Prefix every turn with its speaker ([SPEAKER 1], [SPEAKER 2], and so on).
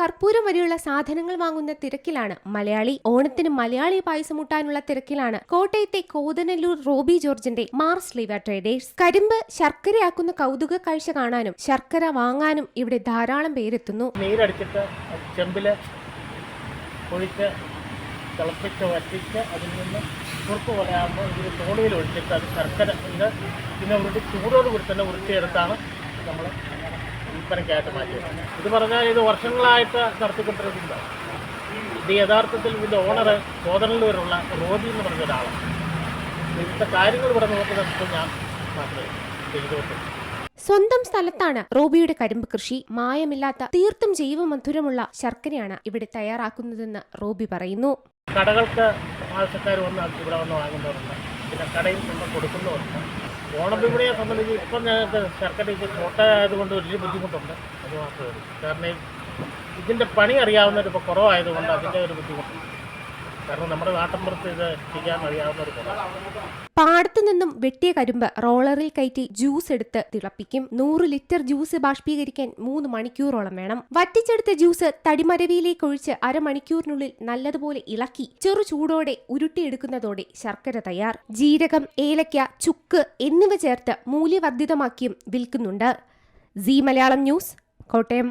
[SPEAKER 1] കർപ്പൂരം വരെയുള്ള സാധനങ്ങൾ വാങ്ങുന്ന തിരക്കിലാണ്. മലയാളി ഓണത്തിന് മലയാളി പായസം മുട്ടാനുള്ള തിരക്കിലാണ്. കോട്ടയത്തെ കോതനല്ലൂർ റോബി ജോർജിന്റെ മാർസ് ലിവ ട്രേഡേഴ്സ്. കരിമ്പ് ശർക്കരയാക്കുന്ന കൗതുക കാഴ്ച കാണാനും ശർക്കര വാങ്ങാനും ഇവിടെ ധാരാളം പേരെത്തുന്നു.
[SPEAKER 2] നീരടിച്ചിട്ട് ചെമ്പിൽ ഒഴിച്ച് തിളപ്പിച്ച് വറ്റിച്ച് അതിൽ നിന്ന് കുറുക്ക് പോലെ ആകുമ്പോൾ തോണിയിൽ ഒഴിച്ചിട്ട് അത് ശർക്കര പിന്നെ ഉരുട്ടി തന്നെ ഉരുട്ടിയെടുത്താണ് നമ്മൾ വിൽപ്പനയ്ക്കായിട്ട് മാറ്റിയത് ഇത് പറഞ്ഞാൽ ഇത് വർഷങ്ങളായിട്ട് നടത്തിക്കൊണ്ടിരിക്കുന്നത് ഇത് യഥാർത്ഥത്തിൽ ഇതിന്റെ ഓണർ കോതനല്ലൂരുള്ള റോബി എന്ന് പറഞ്ഞ ഒരാളാണ്. ഇവിടുത്തെ കാര്യങ്ങൾ ഇവിടെ നോക്കുന്നത് ഞാൻ മാത്രമേ
[SPEAKER 1] സ്വന്തം സ്ഥലത്താണ് റോബിയുടെ കരിമ്പ് കൃഷി. മായമില്ലാത്ത തീർത്തും ജൈവമധുരമുള്ള ശർക്കരയാണ് ഇവിടെ തയ്യാറാക്കുന്നതെന്ന് റോബി പറയുന്നു.
[SPEAKER 2] കടകൾക്ക് ആവശ്യക്കാർ വന്ന് ഇവിടെ വന്ന് വാങ്ങുന്നവരുണ്ട്. പിന്നെ കടയിൽ നിന്ന് കൊടുക്കുന്നവരുണ്ട്. ഓണം വിപണിയെ സംബന്ധിച്ച് ഇപ്പം ഞങ്ങൾക്ക് ശർക്കരയ്ക്ക് കോട്ടയായതുകൊണ്ട് വലിയ ബുദ്ധിമുട്ടുണ്ട്. അത് മാത്രമേ കാരണം ഇതിന്റെ പണി അറിയാവുന്നവരിപ്പോൾ കുറവായതുകൊണ്ട് അതിന്റെ ഒരു ബുദ്ധിമുട്ടുണ്ട്. ഇത് ചെയ്യാൻ അറിയാവുന്നവർ കുറവാണ്
[SPEAKER 1] പാടത്തു നിന്നും വെട്ടിയ കരിമ്പ് റോളറിൽ കയറ്റി ജ്യൂസ് എടുത്ത് തിളപ്പിക്കും. നൂറ് ലിറ്റർ ജ്യൂസ് ബാഷ്പീകരിക്കാൻ മൂന്ന് മണിക്കൂറോളം വേണം. വറ്റിച്ചെടുത്ത ജ്യൂസ് തടിമരവിയിലേക്ക് ഒഴിച്ച് അരമണിക്കൂറിനുള്ളിൽ നല്ലതുപോലെ ഇളക്കി ചെറു ചൂടോടെ ഉരുട്ടിയെടുക്കുന്നതോടെ ശർക്കര തയ്യാർ. ജീരകം ഏലക്ക ചുക്ക് എന്നിവ ചേർത്ത് മൂല്യവർദ്ധിതമാക്കിയും വിൽക്കുന്നുണ്ട്. C Malayalam news Kottayam.